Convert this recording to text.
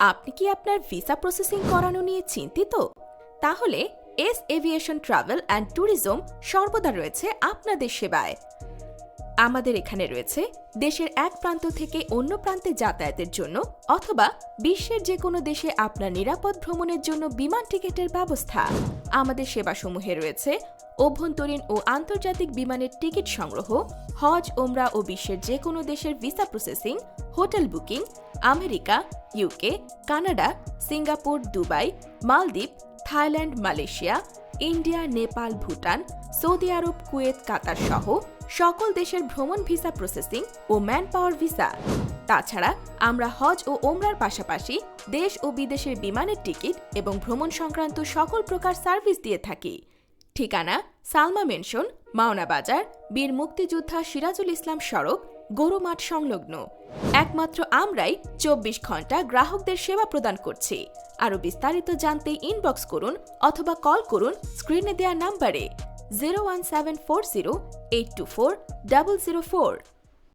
আপনি কি আপনার ভিসা প্রসেসিং করানো নিয়ে চিন্তিত? তাহলে S aviation travel and tourism সর্বদা রয়েছে আপনাদের সেবায়। আমাদের এখানে রয়েছে দেশের এক প্রান্ত থেকে অন্য প্রান্তে যাতায়াতের জন্য অথবা বিশ্বের যে কোনো দেশে আপনার নিরাপদ ভ্রমণের জন্য বিমান টিকিটের ব্যবস্থা। আমাদের সেবাসমূহে রয়েছে অভ্যন্তরীণ ও আন্তর্জাতিক বিমানের টিকিট সংগ্রহ, হজ ওমরা ও বিশ্বের যে কোনো দেশের visa processing, hotel booking America UK Canada, Singapore, Dubai, মালদ্বীপ, Thailand, Malaysia, India, Nepal, Bhutan, Saudi আরব, কুয়েত, কাতার সহ সকল দেশের ভ্রমণ ভিসা প্রসেসিং ও ম্যান পাওয়ার ভিসা। তাছাড়া, আমরা হজ ও ওমরার পাশাপাশি দেশ ও বিদেশের বিমানের টিকিট এবং ভ্রমণ সংক্রান্ত সকল প্রকার সার্ভিস দিয়ে থাকি। ঠিকানা সালমা মেনশন, মাওনা বাজার, বীর মুক্তিযোদ্ধা সিরাজুল ইসলাম সড়ক, গরুমাঠ সংলগ্ন। একমাত্র আমরাই চব্বিশ ঘণ্টা গ্রাহকদের সেবা প্রদান করছি। আরও বিস্তারিত জানতে ইনবক্স করুন অথবা কল করুন স্ক্রিনে দেওয়া নাম্বারে zero one seven four zero eight two four double zero four